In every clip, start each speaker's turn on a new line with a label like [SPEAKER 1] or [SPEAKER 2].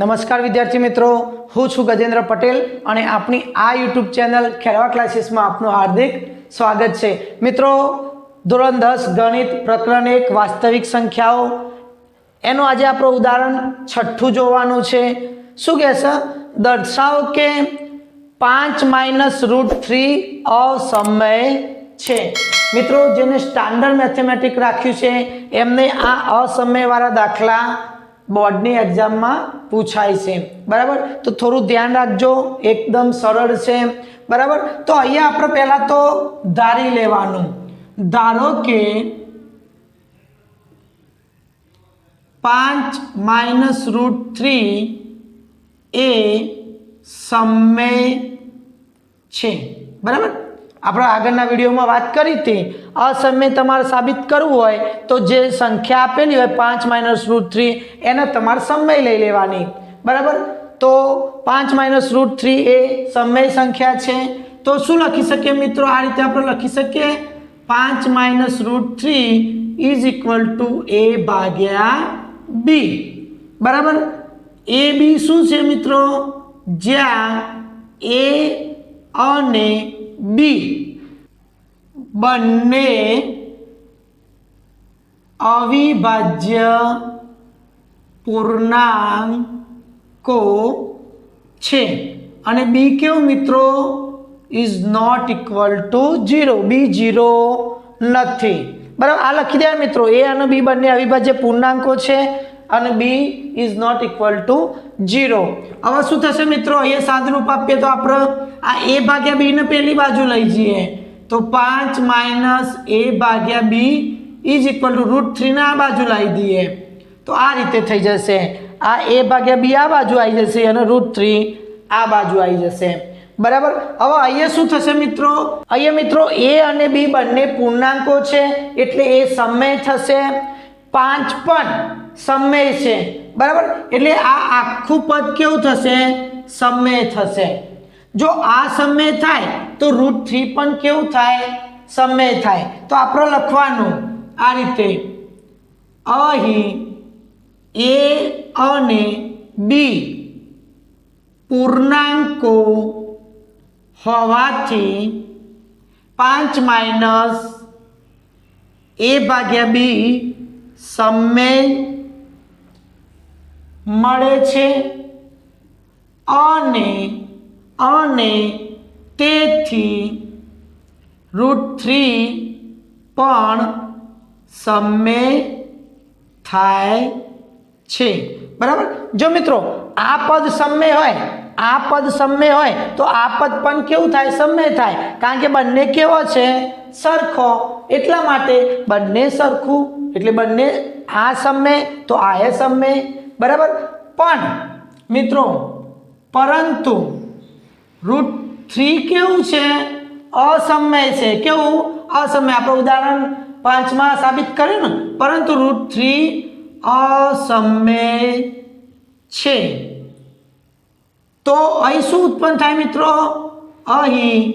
[SPEAKER 1] નમસ્કાર વિદ્યાર્થી મિત્રો. હું છું ગજેન્દ્ર પટેલ અને આપણી આ યુટ્યુબ ચેનલ ખેરવા ક્લાસીસમાં આપનું હાર્દિક સ્વાગત છે. મિત્રો, ધોરણ દસ ગણિત પ્રકરણ એક વાસ્તવિક સંખ્યાઓ. એનું આજે આપણું ઉદાહરણ છઠ્ઠું જોવાનું છે. શું કહેશે? દર્શાવો કે પાંચ માઇનસ રૂટ થ્રી અસમય છે. મિત્રો, જેને સ્ટાન્ડર્ડ મેથેમેટિક રાખ્યું છે, એમને આ અસમયવાળા દાખલા બોર્ડની એક્ઝામમાં પૂછાય છે. બરાબર? તો થોડું ધ્યાન રાખજો. એકદમ સરળ છે. બરાબર? તો અહીંયા આપણે પહેલાં તો ધારી લેવાનું. ધારો કે પાંચ માઇનસ રૂટ થ્રી એ સમય છે. બરાબર? આપણે આગળના વિડીયોમાં વાત કરી હતી અસમય તમારે સાબિત કરવું હોય તો જે સંખ્યા આપેલી હોય પાંચ માઇનસ રૂટ થ્રી, એને તમારે સમય લઈ લેવાની. બરાબર? તો પાંચ માઇનસ રૂટ થ્રી એ સમય સંખ્યા છે. તો શું લખી શકીએ મિત્રો? આ રીતે આપણે લખી શકીએ. પાંચ minus root three is equal to a ભાગ્યા બી. બરાબર? એ બી શું છે મિત્રો? જ્યાં એ અને બી. બંને અવિભાજ્ય પૂર્ણાંકો છે. અને બી કેવું મિત્રો? Is not equal to zero b zero નથી. બરાબર? આ લખી દે મિત્રો. એ અને બી બંને અવિભાજ્ય પૂર્ણાંકો છે. અને b is not equal to zero હવે શું થશે મિત્રો? અહીંયા સાદરૂપ આપીએ તો આપણે આ એ ભાગ્યા બીને પેલી બાજુ લઈ જઈએ. તો પાંચ માઇનસ એ ભાગ્યા b is equal to root થ્રીને આ બાજુ લાવી દઈએ. તો આ રીતે થઈ જશે. આ એ ભાગ્યા બી આ બાજુ આવી જશે અને રૂટ થ્રી આ બાજુ આવી જશે. બરાબર? હવે અહીંયા શું થશે મિત્રો? અહીંયા મિત્રો એ અને બી બંને પૂર્ણાંકો છે, એટલે એ સમય થશે પાંચ પણ. સમય છે. બરાબર? એટલે આ આખું પદ કેવું થશે? સમય થશે. જો આ સમય થાય, તો રૂટ થ્રી પણ કેવું થાય? સમય થાય. તો આપણે લખવાનું આ રીતે. અહીં એ, અને બી પૂર્ણાંકો હોવાથી પાંચ માઇનસ એ ભાગ્યા બી સમય મળે છે. અને અને તેથી રૂટ થ્રી પણ સમય થાય છે. બરાબર? જો મિત્રો, આ પદ સમય હોય, આ પદ સમય હોય, તો આ પદ પણ કેવું થાય? સમય થાય. કારણ કે બંને કેવો છે? સરખો. એટલા માટે બંને સરખું. એટલે બંને આ સમય તો આ એ સમય બરાબર? પણ, મિત્રો, પરંતુ રૂટ થ્રી કેવું છે? અસમય છે. કેવું? અસમય. આપણે ઉદાહરણ પાંચમાં સાબિત કર્યું ને? પરંતુ રૂટ થ્રી અસમય છે. તો અહીં શું ઉત્પન્ન થાય, મિત્રો? અહીં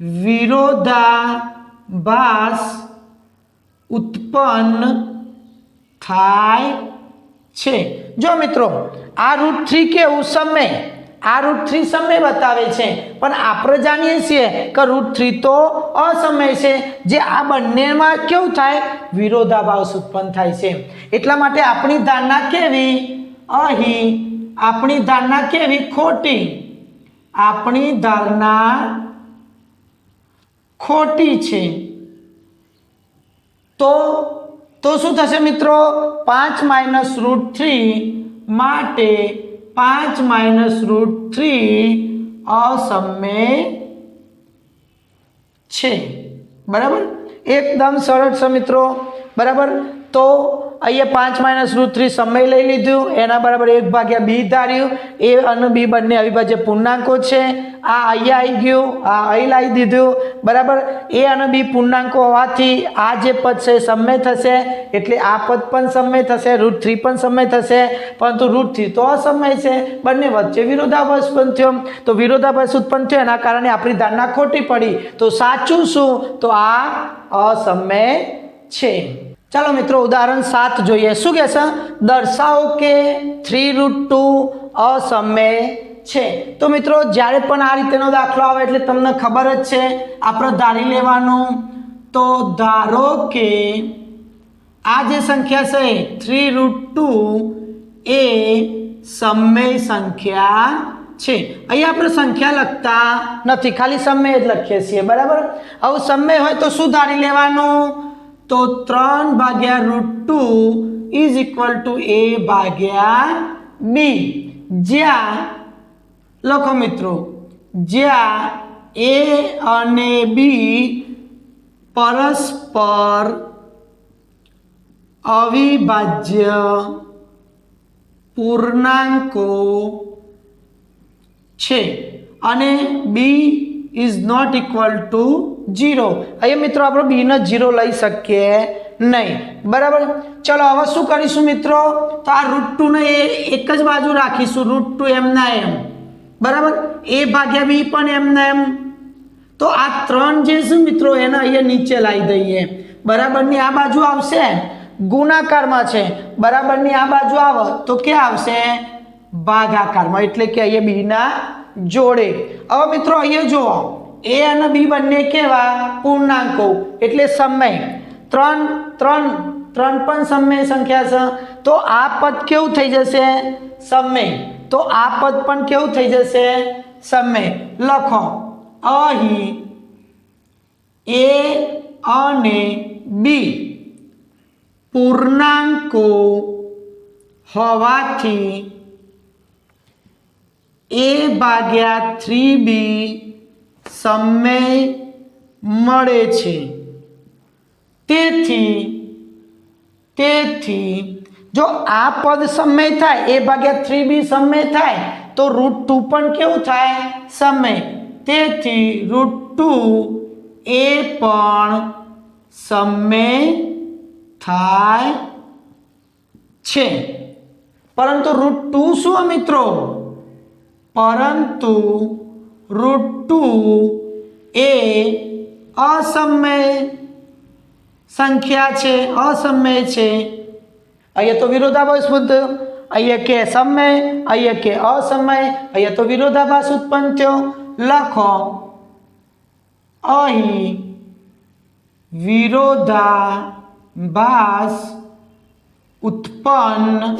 [SPEAKER 1] વિરોધાભાસ ઉત્પન્ન થાય છે. જો મિત્રો, આ રૂટ થ્રી કેવું સમય? આ રૂટ થ્રી સમય બતાવે છે. પણ આપણે જાણીએ છીએ કે રૂટ થ્રી તો અસમય છે. જે આ બંનેમાં કેવું થાય? વિરોધાભાસ ઉત્પન્ન થાય છે. એટલા માટે આપણી ધારણા કેવી? અહીં. આપણી ધારણા કેવી? ખોટી. આપણી ધારણા ખોટી છે. તો તો શું થશે મિત્રો? પાંચ માઇનસ રૂટ થ્રી માટે પાંચ માઇનસ રૂટ થ્રી અસમ્ય છે. બરાબર? એકદમ સરળ છે મિત્રો. બરાબર? તો અહીંયા પાંચ માઇનસ રૂટ થ્રી સમય લઈ લીધું. એના બરાબર એક ભાગ્યા બી ધાર્યું. એ અને બી બંને અવિભાજ્ય પૂર્ણાંકો છે. આ અહીંયા આવી ગયું. આ અહીં લાવી દીધું. બરાબર? એ અને બી પૂર્ણાંકો હોવાથી આ જે પદ છે એ સમય થશે. એટલે આ પદ પણ સમય થશે, રૂટ થ્રી પણ સમય થશે. પરંતુ રૂટ થ્રી તો અસમય છે. બંને વચ્ચે વિરોધાભાસ પણ થયો. તો વિરોધાભાસ ઉત્પન્ન થયો. એના કારણે આપણી ધારણા ખોટી પડી. તો સાચું શું? તો આ અસમય છે. ચાલો મિત્રો ઉદાહરણ સાત જોઈએ. શું કહે છે? દર્શાવો કે થ્રી રૂટ ટુ અસમય છે. તો મિત્રો, જ્યારે પણ આ રીતેનો દાખલો આવે એટલે તમને ખબર જ છે, આપણે ધારી લેવાનું. તો ધારો કે આ જે સંખ્યા છે થ્રી રૂટ ટુ એ સમય સંખ્યા છે. અહીંયા આપણે સંખ્યા લખતા નથી. ખાલી સમય જ લખીએ છીએ, બરાબર? હવે સમય હોય તો શું ધારી લેવાનું? તો ત્રણ ભાગ્યા root two is equal to a ભાગ્યા બી જ્યાં, લખો મિત્રો, જ્યાં એ અને બી પરસ્પર અવિભાજ્ય પૂર્ણાંકો છે. અને b is not equal to zero. અહીંયા મિત્રો આપણે બીને જીરો લઈ શકીએ નહીં. બરાબર? ચલો, હવે શું કરીશું મિત્રો? તો આ રૂટ ટુને એ એક જ બાજુ રાખીશું રૂટ ટુ એમના એમ બરાબર? એ ભાગ્યા બી પણ એમના એમ તો આ ત્રણ જે છે મિત્રો, એને અહીંયા નીચે લાવી દઈએ. બરાબરની આ બાજુ આવશે? ગુણાકારમાં છે. બરાબરની આ બાજુ આવે, તો ક્યાં આવશે? ભાગાકારમાં. એટલે કે અહીંયા બીના જોડે. હવે મિત્રો, અહીંયા જુઓ. એ અને બી બંને કેવા? પૂર્ણાંકો, એટલે સમય. ત્રણ ત્રણ ત્રણ પણ સમય સંખ્યા છે. તો આ પદ કેવું થઈ જશે? સમય. તો આ પદ પણ કેવું થઈ જશે? સમય. લખો. અહીં, એ, અને બી. પૂર્ણાંકો હોવાથી એ ભાગ્યા થ્રી બી સમય મળે છે. તેથી તેથી, જો આ પદ સમય થાય, એ ભાગ્યા થ્રી બી સમય થાય, તો રૂટ ટુ પણ કેવું થાય? સમય. તેથી રૂટ ટુ એ પણ સમય થાય છે. પરંતુ રૂટ ટુ શું મિત્રો પરંતુ રૂટ ટુ એ અસમય સંખ્યા છે, અસમય છે. અહીંયા તો વિરોધાભાસ બુદ્ધ અહીંયા કે સમય, અહીંયા કે અસમય, અહીંયા તો વિરોધાભાસ ઉત્પન્ન થયો. લખો. અહીં વિરોધાભાસ ઉત્પન્ન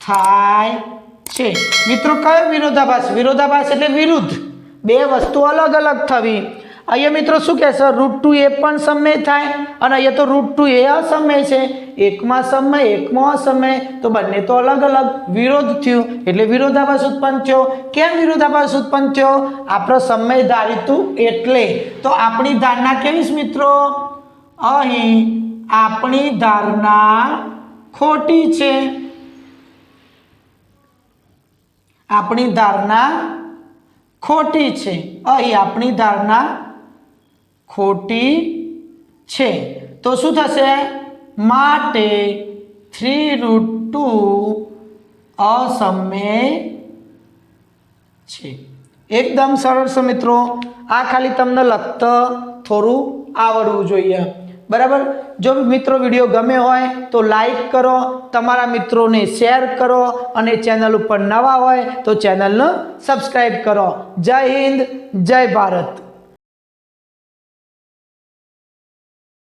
[SPEAKER 1] થાય છે. મિત્રો, કયો વિરોધાભાસ? વિરોધાભાસ એટલે વિરુદ્ધ. બે વસ્તુ અલગ અલગ થવી. અહીંયા મિત્રો શું કહેશે રૂટ ટુ એ પણ સમય થાય અને અહીંયા તો રૂટ ટુ એ અસમય છે. એકમાં સમય, એકમાં અસમય. તો બંને તો અલગ અલગ. વિરોધ થયું એટલે વિરોધાભાસ ઉત્પન્ન થયો. કેમ વિરોધાભાસ ઉત્પન્ન થયો? આપણો સમય ધારીતું એટલે. તો આપણી ધારણા કેવી છે મિત્રો? અહીં આપણી ધારણા ખોટી છે. આપણી ધારણા ખોટી છે. અહીં આપણી ધારણા ખોટી છે. તો શું થશે? માટે થ્રી રૂટ ટુ અસમય છે. એકદમ સરળ છે મિત્રો. આ ખાલી તમને લગતા થોડું આવડવું જોઈએ. બરાબર? જો મિત્રો વીડિયો ગમે હોય તો લાઈક કરો, તમારા મિત્રોને શેર કરો અને ચેનલ ઉપર નવા હોય તો ચેનલને સબસ્ક્રાઈબ કરો. જય હિન્દ, જય ભારત.